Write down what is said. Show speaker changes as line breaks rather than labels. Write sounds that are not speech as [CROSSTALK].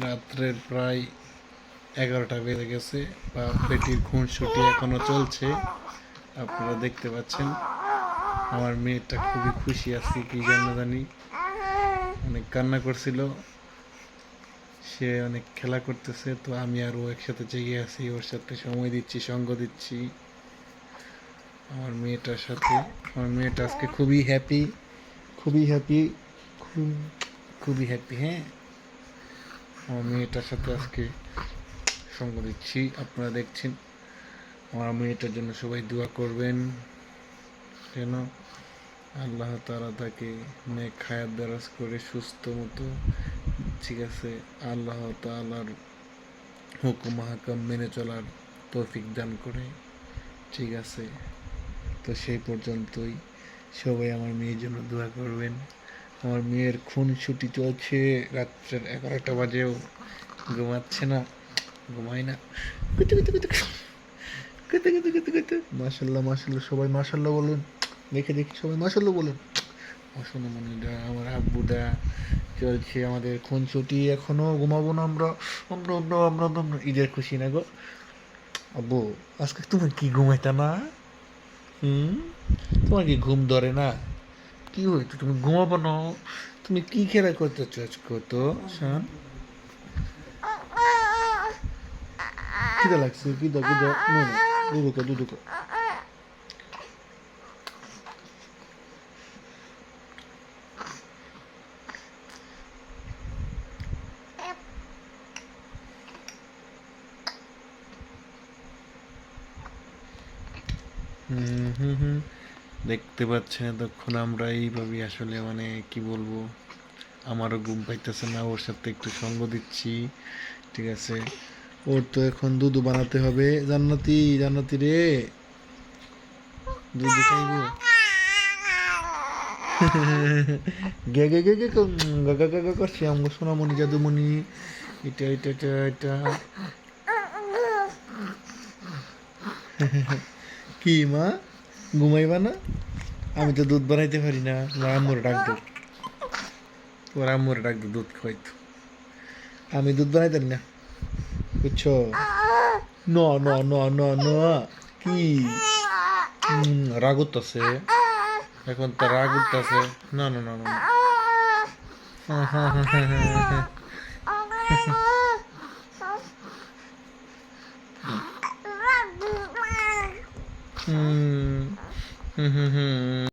রাত্রের প্রায় এগারোটা বেজে গেছে বা পেটির খুনসুটি এখনও চলছে। আপনারা দেখতে পাচ্ছেন, আমার মেয়েটা খুবই খুশি আছে, কি জন্য জানি। অনেক কান্না করছিল, সে অনেক খেলা করতেছে, তো আমি আর ও একসাথে জেগে আছি, ওর সাথে সময় দিচ্ছি, সঙ্গ দিচ্ছি। আমার মেয়েটার সাথে, আমার মেয়েটা আজকে খুবই হ্যাপি খুবই হ্যাপি খুবই হ্যাপি হ্যাঁ। আমার মেয়েটার সাথে আজকে সঙ্গ দিচ্ছি। আপনারা দেখছেন আমার মেয়েটার জন্য সবাই দোয়া করবেন। যেন আল্লাহ তারা তাকে নেক খায়াত দারাজ করে, সুস্থ মতো। ঠিক আছে, আল্লাহ তালার হুকুম হাকাম মেনে চলার তৌফিক দান করে। ঠিক আছে, তো সেই পর্যন্তই। সবাই আমার মেয়ের জন্য দোয়া করবেন। আমার মেয়ের খুন ছুটি চলছে, রাত্রের এগারোটা বাজেও ঘুমাচ্ছে না, ঘুমায় না। মাশাল্লাহ মাশাল্লাহ, সবাই মাশাল্লাহ বলুন। দেখে, দেখি সবাই মাশাল্লাহ বলুন। আসলে মনিরা আমার আব্বুদা চলছে, আমাদের খুন ছুটি, এখনও ঘুমাবো না আমরা আমরা আমরা আমরা আমরা। ঈদের খুশি না গো। আব্বু, আজকে তুমি কি ঘুমাইতা না? হুম? তোমার কি ঘুম ধরে না? কি হইতো তুমি ঘুমাবো না। তুমি কি খেলা করতে চাচ্ছ তো, শান? খিদা লাগছে হুম। দেখতে পাচ্ছেন এতক্ষণ আমরা এইভাবে আসলে মানে কি বলব আমারও ঘুম পাইতেছে না ওর সাথে একটু সঙ্গ দিচ্ছি ঠিক আছে ওর তো এখন দুধ বানাতে হবে জান্নাতি জান্নাতি রে দুধ খাইব গে গে গে গে গা আমগো সোনামণি জাদুমণি এটা এটা এটা এটা কি মা ঘুমাইবা না? আমি তো দুধ বানাইতে পারি না। আম্মুর ডাক দো। ওর আম্মুর ডাক দুধ খাইতো আমি দুধ বানাইতে পারি না। বুঝছ? ন ন ন ন ন। কি? রাগ উঠতেছে। এখন তো রাগ উঠতেছে। না না না না না। হ্যাঁ, [LAUGHS] হ্যাঁ, হ্যাঁ, হ্যাঁ, হ্যাঁ,